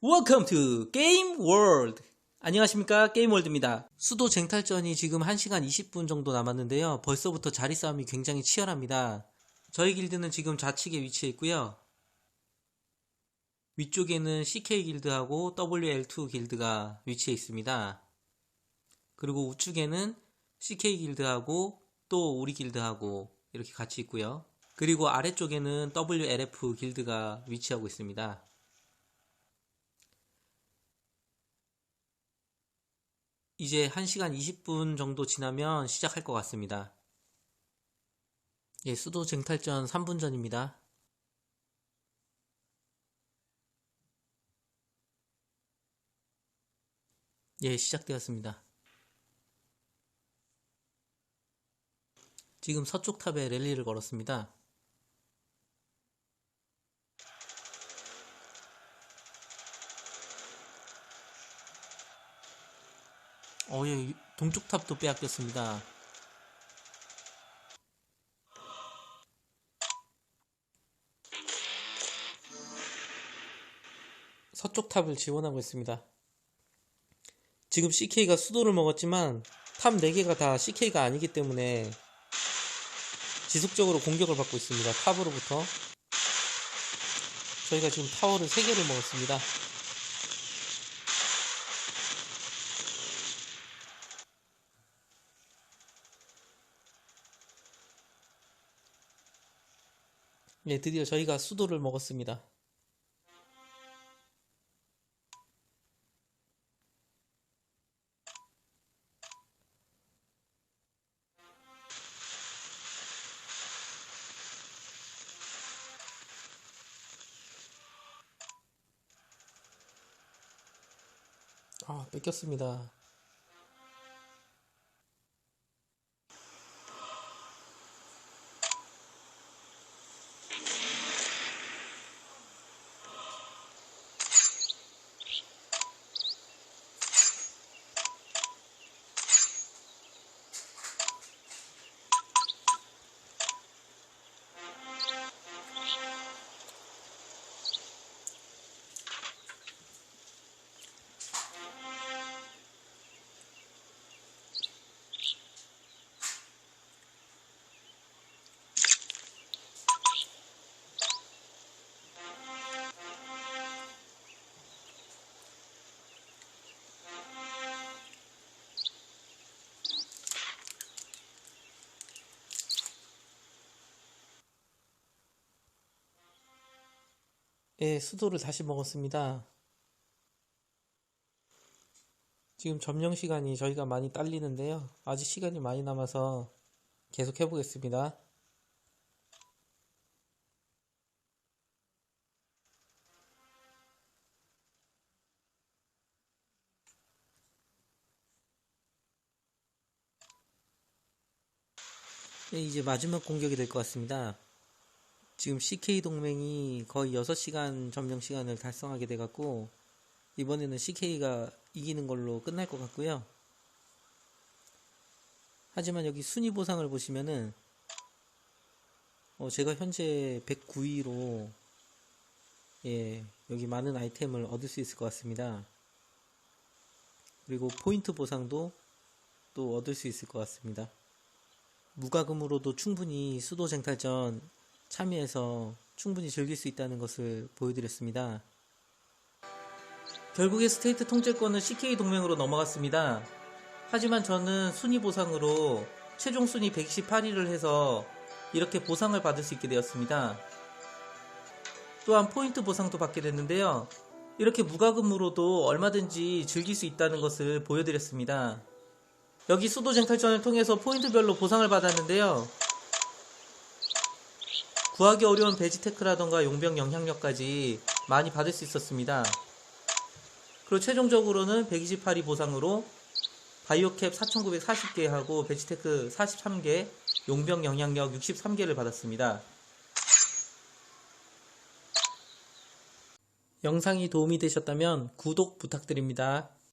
Welcome to Game World. 안녕하십니까 게임월드입니다. 수도 쟁탈전이 지금 1시간 20분 정도 남았는데요. 벌써부터 자리 싸움이 굉장히 치열합니다. 저희 길드는 지금 좌측에 위치해 있고요. 위쪽에는 CK 길드하고 WL2 길드가 위치해 있습니다. 그리고 우측에는 CK 길드하고 또 우리 길드하고 이렇게 같이 있고요. 그리고 아래쪽에는 WLF 길드가 위치하고 있습니다. 이제 1시간 20분 정도 지나면 시작할 것 같습니다. 예, 수도 쟁탈전 3분 전입니다. 예, 시작되었습니다. 지금 서쪽 탑에 랠리를 걸었습니다. 어, 예, 동쪽 탑도 빼앗겼습니다. 서쪽 탑을 지원하고 있습니다. 지금 CK가 수도를 먹었지만 탑 4개가 다 CK가 아니기 때문에 지속적으로 공격을 받고 있습니다. 탑으로부터. 저희가 지금 타워를 3개를 먹었습니다. 네, 드디어 저희가 수도를 먹었습니다. 아, 뺏겼습니다. 예, 수도를 다시 먹었습니다. 지금 점령 시간이 저희가 많이 딸리는데요. 아직 시간이 많이 남아서 계속 해보겠습니다. 예, 이제 마지막 공격이 될 것 같습니다. 지금 CK 동맹이 거의 6시간 점령 시간을 달성하게 돼갖고 이번에는 CK가 이기는 걸로 끝날 것 같고요. 하지만 여기 순위 보상을 보시면은 어, 제가 현재 109위로 예, 여기 많은 아이템을 얻을 수 있을 것 같습니다. 그리고 포인트 보상도 또 얻을 수 있을 것 같습니다. 무과금으로도 충분히 수도 쟁탈전 참여해서 충분히 즐길 수 있다는 것을 보여드렸습니다. 결국에 스테이트 통제권은 CK 동맹으로 넘어갔습니다. 하지만 저는 순위 보상으로 최종 순위 128위를 해서 이렇게 보상을 받을 수 있게 되었습니다. 또한 포인트 보상도 받게 됐는데요. 이렇게 무과금으로도 얼마든지 즐길 수 있다는 것을 보여드렸습니다. 여기 수도 쟁탈전을 통해서 포인트별로 보상을 받았는데요. 구하기 어려운 베지테크라던가 용병 영향력까지 많이 받을 수 있었습니다. 그리고 최종적으로는 128위 보상으로 바이오캡 4940개 하고 베지테크 43개, 용병 영향력 63개를 받았습니다. 영상이 도움이 되셨다면 구독 부탁드립니다.